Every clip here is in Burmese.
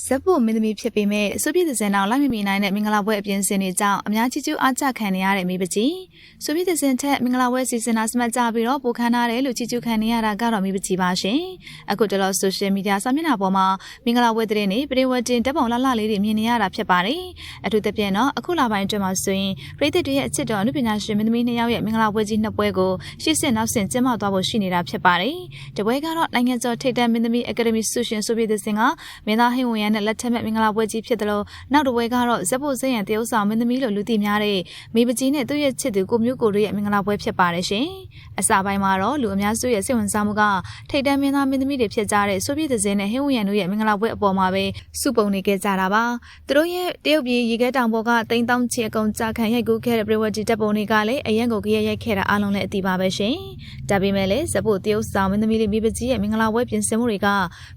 ဇက်ဖို့မင်းသမီးဖြစ်ပေမဲ့စုပြည့်သစင်အောင်လိုက်မမီနိုင်တဲ့မင်္ဂလာပွဲအပြင်စင်တွေကြောင့်အများကြီးကျူးအားကျခံနေရတဲ့မိပကြီးစုပြည့်သစင်ထက်မင်္ဂလာပွဲစီစဉ်တာစမှတ်ကြပြီးတော့ပိုခန်းထားတယ်လို့ကြီးကျူးခံနေရတာကတော့မိပကြီးပါရှင်အခုတလော social media စာမျက်နှာပေါ်မှာမင်္ဂလာပွဲတဲ့နေပြည်ဝတင်တက်ပုံလှလှလေးတွေမြင်နေရတာဖြစ်ပါတယ်အထူးသဖြင့်တော့အခုလပိုင်းအတွင်းမှာဆိုရင်ပြည်သက်တွေရဲ့အချစ်တော်အနုပညာရှင်မင်းသမီးနှစ်ယောက်ရဲ့မင်္ဂလာပွဲကြီးနှစ်ပွဲကိုရှေ့ဆင့်နောက်ဆင့်ကျင်းပသွားဖို့ရှိနေတာဖြစ်ပါတယ်တပွဲကတော့နိုင်ငံကျော်ထိပ်တန်းမင်းသမီးအကယ်ဒမီဆုရှင်စုပြည့်သစင်ကမင်းသားဟိဝရန်နဲ့လက်ထက်မဲ့မင်္ဂလာပွဲကြီးဖြစ်တယ်လို့နောက်တစ်ပွဲကတော့ဇက်ဖို့စရန်တရုတ်ဆောင်မင်းသမီးလို့လူသိများတဲ့မိပကြီးနဲ့သူ့ရဲ့ချစ်သူကိုမျိုးကိုတို့ရဲ့မင်္ဂလာပွဲဖြစ်ပါတယ်ရှင်။အစပိုင်းမှာတော့လူအများစုရဲ့စိတ်ဝင်စားမှုကထိတ်တန်းမင်းသားမင်းသမီးတွေဖြစ်ကြတဲ့ဆိုဗီယက်သင်းနဲ့ဟင်းဝရန်တို့ရဲ့မင်္ဂလာပွဲအပေါ်မှာပဲစုပုံနေခဲ့ကြတာပါ။သူတို့ရဲ့တရုတ်ပြည်ရေခဲတောင်ပေါ်ကတိန်းတောင်းချီအကုန်ကြာခံရိုက်ကူးခဲ့တဲ့ပရိဝတ်တီတပ်ပုံတွေကလည်းအရန်ကိုကြရရိုက်ခဲ့တာအားလုံးလည်းအသိပါပဲရှင်။ဒါပေမဲ့လည်းဇက်ဖို့တရုတ်ဆောင်မင်းသမီးလေးမိပကြီးရဲ့မင်္ဂလာပွဲပြင်ဆင်မှုတွေက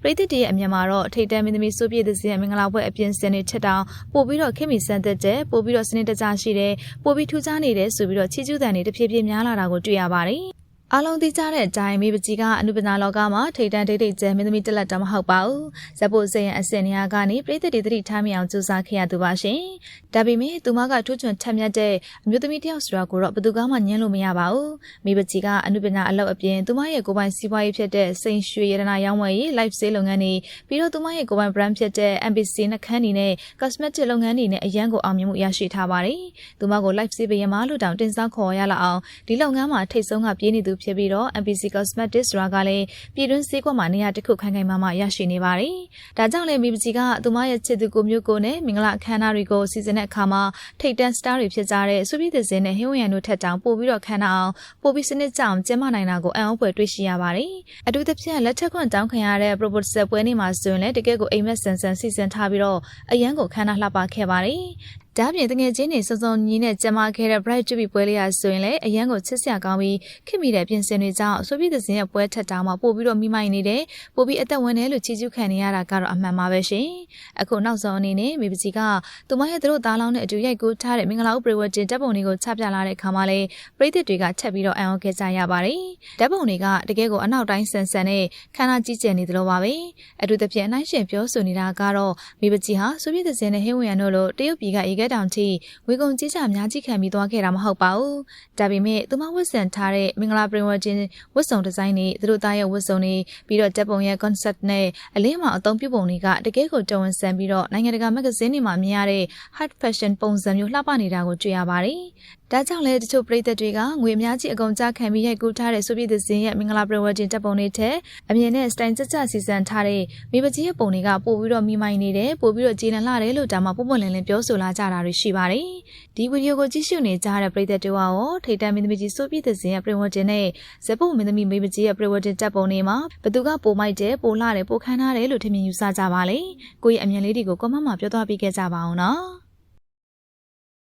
ပြည်သက်တွေရဲ့အမြင်မှာတော့ထိတ်တန်းမင်းသမီးဆိုဗီယက်သင်းရဲ့မင်္ဂလာပွဲအပြင်စင်တွေချက်တောင်ပို့ပြီးတော့ခင်မီစံသက်တဲ့ပို့ပြီးတော့စနစ်တကျရှိတယ်ပို့ပြီးထူးခြားနေတယ်ဆိုပြီးတော့ချီကျူးတန်တွေတဖြည်းဖြည်းများလာတာကိုတွေ့ရပါတယ် အားလုံးသိကြတဲ့အတိုင်းမိပကြီးကအနုပညာလောကမှာထိတ်တန်းဒိတ်ဒိတ်ကျဲမင်းသမီးတက်လက်တော့မဟုတ်ပါဘူး။ဇက်ဖို့စရင်အစင်နေရာကနေပြည်သက်တွေသတိထားမိအောင်ကြိုးစားခဲ့ရသူပါရှင်။ဒါပေမဲ့သူမကထူးချွန်ထက်မြက်တဲ့အမျိုးသမီးတယောက်ဆိုတာကိုတော့ဘယ်သူကမှညှင်းလို့မရပါဘူး။မိပကြီးကအနုပညာအလုပ်အပြင်သူမရဲ့ကိုယ်ပိုင်စီးပွားရေးဖြစ်တဲ့စိန်ရွှေရတနာရောင်းဝယ်ရေး live sale လုပ်ငန်းတွေပြီးတော့သူမရဲ့ကိုယ်ပိုင် brand ဖြစ်တဲ့ MBC နှခမ်းတွေနဲ့ cosmetic လုပ်ငန်းတွေနဲ့အရန်ကိုအောင်မြင်မှုရရှိထားပါတယ်။သူမကို live sale ဘယမလို့တောင်တင်စားခေါ်ရလာအောင်ဒီလုပ်ငန်းမှာထိတ်ဆုံးကပြေးနေသူဖြစ်ပြီးတော့ MBC Cosmetics ဆိုတာကလည်းပြည်တွင်းဈေးကွက်မှာနေရာတစ်ခုခိုင်ခိုင်မာမာရရှိနေပါတယ်။ဒါကြောင့်လည်းမိပကြီးကသူမရဲ့ချစ်သူကိုမျိုးကိုနဲ့မင်္ဂလာအခမ်းအနားတွေကိုစီစဉ်တဲ့အခါမှာထိတ်တန်းစတားတွေဖြစ်ကြတဲ့စုပြည်သင်းနဲ့ဟင်းဝရန်တို့ထက်တောင်ပို့ပြီးတော့ခမ်းနာအောင်ပို့ပြီးစနစ်ကြအောင်ကျင်းပနိုင်တာကိုအံ့ဩဖွယ်တွေ့ရှိရပါတယ်။အထူးသဖြင့်လက်ထက်ခွန်တောင်းခံရတဲ့ proposal ပွဲနေ့မှာဆိုရင်လည်းတကယ့်ကိုအိမ်မက်ဆန်ဆန်စီစဉ်ထားပြီးတော့အရန်ကိုခမ်းနားလှပခဲ့ပါတယ်။ ဒါပြင်တငယ်ချင်းတွေစုံစုံညီနဲ့ကြံမာခဲ့တဲ့ Bright Juby ပွဲလေးရဆိုရင်လည်းအရန်ကိုချစ်စရာကောင်းပြီးခင်မိတဲ့ပြင်ဆင်တွေကြောင့်ဆိုပြီးသစင်ရဲ့ပွဲထက်တောင်မှပို့ပြီးတော့မိမိုင်းနေတယ်ပို့ပြီးအသက်ဝင်တယ်လို့ချီးကျူးခံနေရတာကတော့အမှန်ပါပဲရှင်အခုနောက်ဆုံးအနေနဲ့မိပကြီးကသူမရဲ့သူတို့သားလောင်းနဲ့အတူရိုက်ကူးထားတဲ့မင်္ဂလာဥပရိဝတ်တင်တပ်ပုံတွေကိုချပြလာတဲ့အခါမှာလည်းပရိသတ်တွေကချက်ပြီးတော့အံ့ဩခဲ့ကြရပါတယ်တပ်ပုံတွေကတကယ်ကိုအနောက်တိုင်းဆန်ဆန်နဲ့ခန္ဓာကြီးကျယ်နေသလိုပါပဲအထူးသဖြင့်အနိုင်ရှင်ပြောဆိုနေတာကတော့မိပကြီးဟာဆိုပြီးသစင်နဲ့ဟင်းဝင်ရန်တို့လိုတရုတ်ပြည်ကရေခဲတောင်ထိဝေကုံကြီးကြအများကြီးခံပြီးသွားခဲ့တာမဟုတ်ပါဘူး။ဒါပေမဲ့သူမဝတ်ဆင်ထားတဲ့မင်္ဂလာပရင်ဝတင်ဝတ်စုံဒီဇိုင်းတွေသူတို့သားရဲ့ဝတ်စုံတွေပြီးတော့တပ်ပုံရဲ့ concept နဲ့အလင်းမှာအသုံးပြုပုံတွေကတကယ်ကိုတော်ဝန်ဆန်ပြီးတော့နိုင်ငံတကာမဂ္ဂဇင်းတွေမှာမြင်ရတဲ့ hard fashion ပုံစံမျိုးလှပနေတာကိုတွေ့ရပါတယ်။ဒါကြောင့်လည်းတချို့ပရိသတ်တွေကငွေအများကြီးအကုန်ကြခံပြီးရိုက်ကူးထားတဲ့ဆိုဗီယက်သင်းရဲ့မင်္ဂလာပရဝတင်တပ်ပုံတွေထက်အမြင်နဲ့စတိုင်ကြကြစီစဉ်ထားတဲ့မိပကြီးရဲ့ပုံတွေကပို့ပြီးတော့မိမိုင်းနေတယ်ပို့ပြီးတော့ကြည်လန်လာတယ်လို့ဒါမှပုံပွင့်လင်းလင်းပြောဆိုလာကြတာတွေရှိပါတယ်ဒီဗီဒီယိုကိုကြည့်ရှုနေကြတဲ့ပရိသတ်တွေကရောထိတ်တန့်မင်းသမီးကြီးဆိုဗီယက်သင်းရဲ့ပရဝတင်နဲ့ဇက်ပုမင်းသမီးမိပကြီးရဲ့ပရဝတင်တပ်ပုံတွေမှာဘသူကပိုမိုက်တယ်ပိုလာတယ်ပိုခမ်းထားတယ်လို့ထင်မြင်ယူဆကြပါလေကိုယ့်ရဲ့အမြင်လေးတွေကိုကွန်မန့်မှာပြောသွားပေးခဲ့ကြပါအောင်နော်